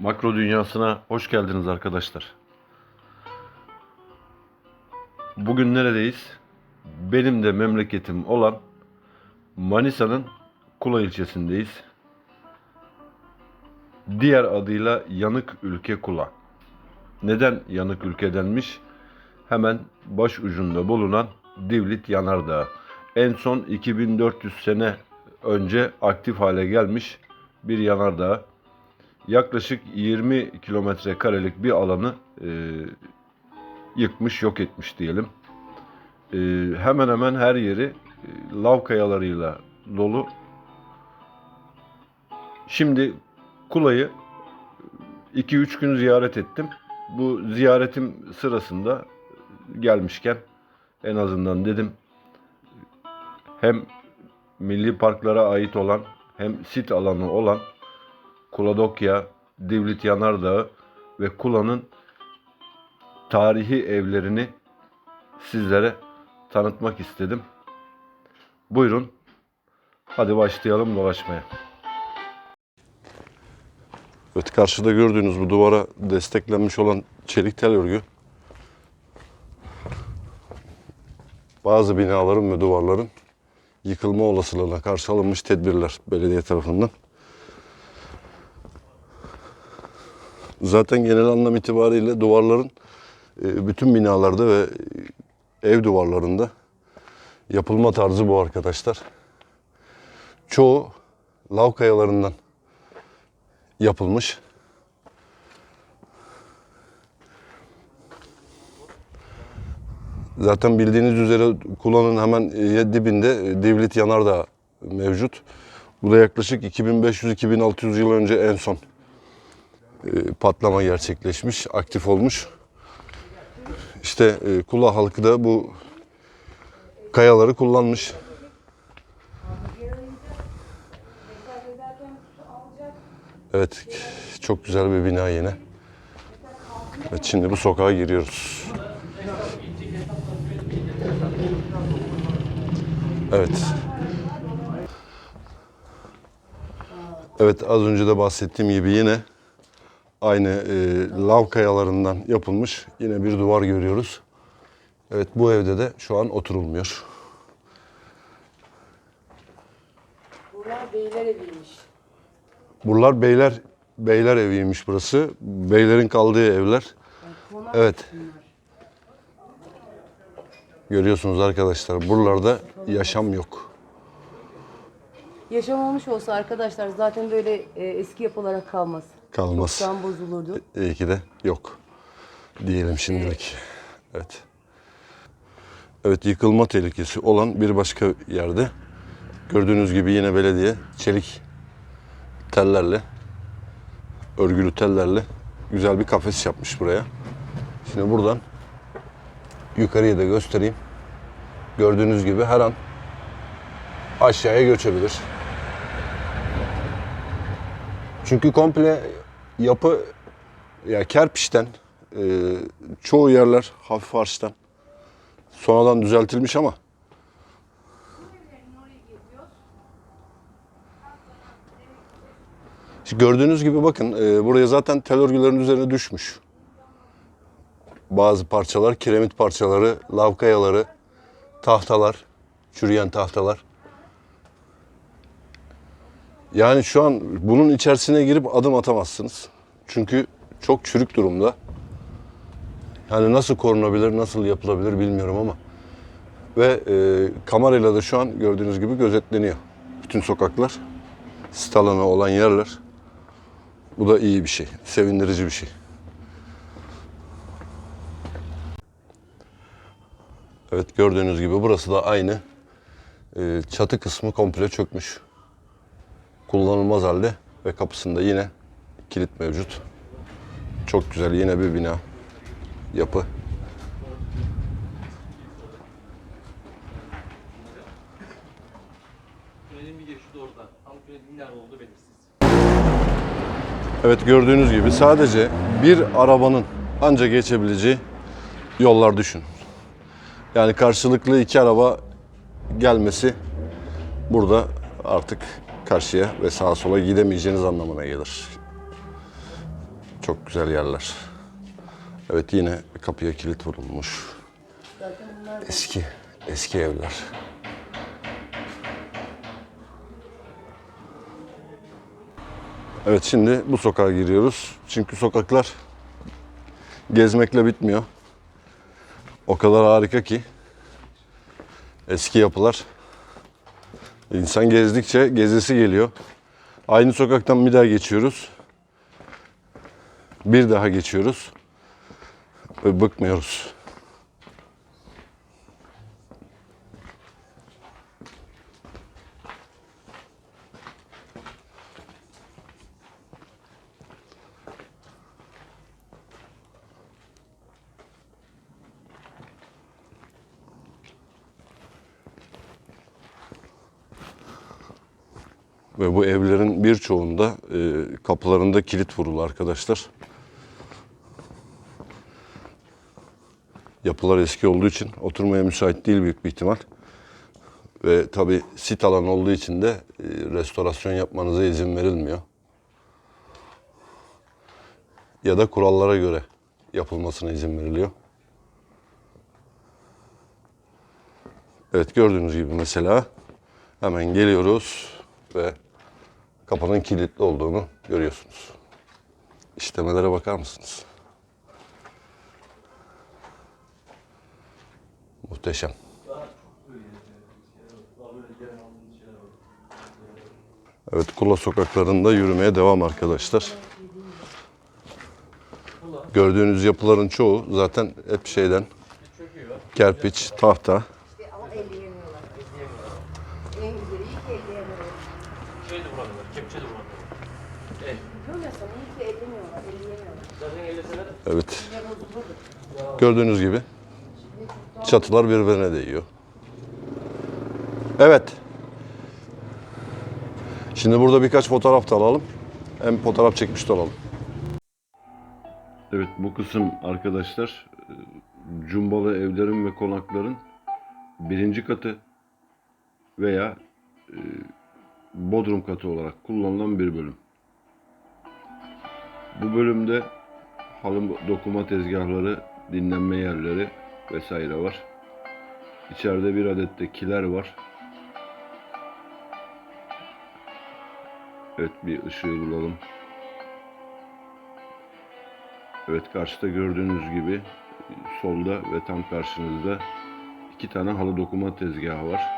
Makro dünyasına hoş geldiniz arkadaşlar. Bugün neredeyiz? Benim de memleketim olan Manisa'nın Kula ilçesindeyiz. Diğer adıyla Yanık Ülke Kula. Neden Yanık Ülke denmiş? Hemen baş ucunda bulunan Divlit Yanardağı. En son 2400 sene önce aktif hale gelmiş bir yanardağ yaklaşık 20 kilometre karelik bir alanı e, yıkmış, yok etmiş diyelim. E, hemen hemen her yeri e, lav kayalarıyla dolu. Şimdi Kula'yı 2-3 gün ziyaret ettim. Bu ziyaretim sırasında gelmişken en azından dedim hem milli parklara ait olan hem sit alanı olan Kuladokya, Divlit Yanardağı ve Kula'nın tarihi evlerini sizlere tanıtmak istedim. Buyurun. Hadi başlayalım dolaşmaya. Evet karşıda gördüğünüz bu duvara desteklenmiş olan çelik tel örgü bazı binaların ve duvarların yıkılma olasılığına karşı alınmış tedbirler belediye tarafından. Zaten genel anlam itibariyle duvarların e, bütün binalarda ve ev duvarlarında yapılma tarzı bu arkadaşlar. Çoğu lav kayalarından yapılmış. Zaten bildiğiniz üzere Kula'nın hemen dibinde e, Divlit Yanardağ mevcut. Bu da yaklaşık 2500-2600 yıl önce en son patlama gerçekleşmiş, aktif olmuş. İşte e, Kula halkı da bu kayaları kullanmış. Evet, çok güzel bir bina yine. Evet, şimdi bu sokağa giriyoruz. Evet. Evet, az önce de bahsettiğim gibi yine aynı e, lav kayalarından yapılmış yine bir duvar görüyoruz. Evet, bu evde de şu an oturulmuyor. Bunlar beyler eviymiş. Buralar beyler beyler eviymiş burası. Beylerin kaldığı evler. Konak Evet. bunlar. Görüyorsunuz arkadaşlar buralarda yaşam yok. Yaşam olmuş olsa arkadaşlar zaten böyle e, eski yapı olarak kalmaz. Kalmaz. Çoktan bozulurdu. İyi ki de yok diyelim şimdilik. Evet. Evet yıkılma tehlikesi olan bir başka yerde gördüğünüz gibi yine belediye çelik tellerle örgülü tellerle güzel bir kafes yapmış buraya. Şimdi buradan yukarıya da göstereyim. Gördüğünüz gibi her an aşağıya göçebilir. Çünkü komple yapı ya kerpiçten e, çoğu yerler hafif arştan sonradan düzeltilmiş ama gördüğünüz gibi bakın e, buraya zaten tel örgülerin üzerine düşmüş. Bazı parçalar, kiremit parçaları, lav kayaları, tahtalar, çürüyen tahtalar. Yani şu an bunun içerisine girip adım atamazsınız. Çünkü çok çürük durumda. Yani nasıl korunabilir, nasıl yapılabilir bilmiyorum ama. Ve e, kamerayla da şu an gördüğünüz gibi gözetleniyor. Bütün sokaklar, sit olan yerler. Bu da iyi bir şey, sevindirici bir şey. Evet gördüğünüz gibi burası da aynı. E, çatı kısmı komple çökmüş kullanılmaz halde ve kapısında yine kilit mevcut. Çok güzel yine bir bina yapı. Evet gördüğünüz gibi sadece bir arabanın anca geçebileceği yollar düşün. Yani karşılıklı iki araba gelmesi burada artık karşıya ve sağa sola gidemeyeceğiniz anlamına gelir. Çok güzel yerler. Evet yine kapıya kilit vurulmuş. Eski, eski evler. Evet şimdi bu sokağa giriyoruz. Çünkü sokaklar gezmekle bitmiyor. O kadar harika ki eski yapılar. İnsan gezdikçe gezisi geliyor. Aynı sokaktan bir daha geçiyoruz. Bir daha geçiyoruz. Ve bıkmıyoruz. Ve bu evlerin birçoğunda e, kapılarında kilit vurulu arkadaşlar. Yapılar eski olduğu için oturmaya müsait değil büyük bir ihtimal. Ve tabi sit alan olduğu için de e, restorasyon yapmanıza izin verilmiyor. Ya da kurallara göre yapılmasına izin veriliyor. Evet gördüğünüz gibi mesela hemen geliyoruz ve kapının kilitli olduğunu görüyorsunuz. İşlemelere bakar mısınız? Muhteşem. Evet Kula sokaklarında yürümeye devam arkadaşlar. Gördüğünüz yapıların çoğu zaten hep şeyden kerpiç, tahta. ama elleyemiyorlar. En güzeli iyi ki elleyemiyorlar. Şey de vuramıyorlar, kepçe de vuramıyorlar. Evet. Diyorum ya sana ki ellemiyorlar, elleyemiyorlar. Zaten elleseler Evet. Gördüğünüz gibi çatılar birbirine değiyor. Evet. Şimdi burada birkaç fotoğraf da alalım. Hem fotoğraf çekmiş de olalım. Evet bu kısım arkadaşlar cumbalı evlerin ve konakların birinci katı veya e, bodrum katı olarak kullanılan bir bölüm. Bu bölümde halı dokuma tezgahları, dinlenme yerleri vesaire var. İçeride bir adet de kiler var. Evet bir ışığı bulalım. Evet karşıda gördüğünüz gibi solda ve tam karşınızda iki tane halı dokuma tezgahı var.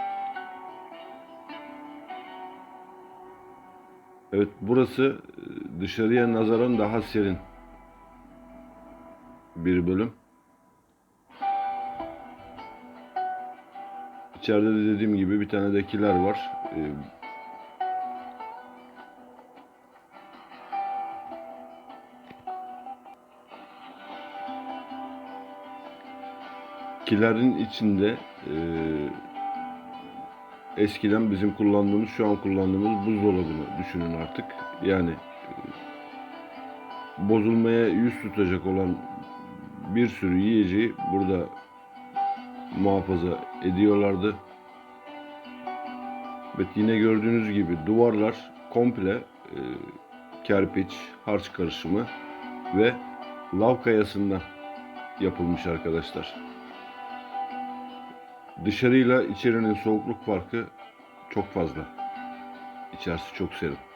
Evet burası e, dışarıya nazaran daha serin bir bölüm. İçeride de dediğim gibi bir tane de kiler var. E, Kilerin içinde e, eskiden bizim kullandığımız, şu an kullandığımız buzdolabını düşünün artık. Yani e, bozulmaya yüz tutacak olan bir sürü yiyeceği burada muhafaza ediyorlardı. Evet yine gördüğünüz gibi duvarlar komple e, kerpiç, harç karışımı ve lav kayasından yapılmış arkadaşlar. Dışarıyla içerinin soğukluk farkı çok fazla. İçerisi çok serin.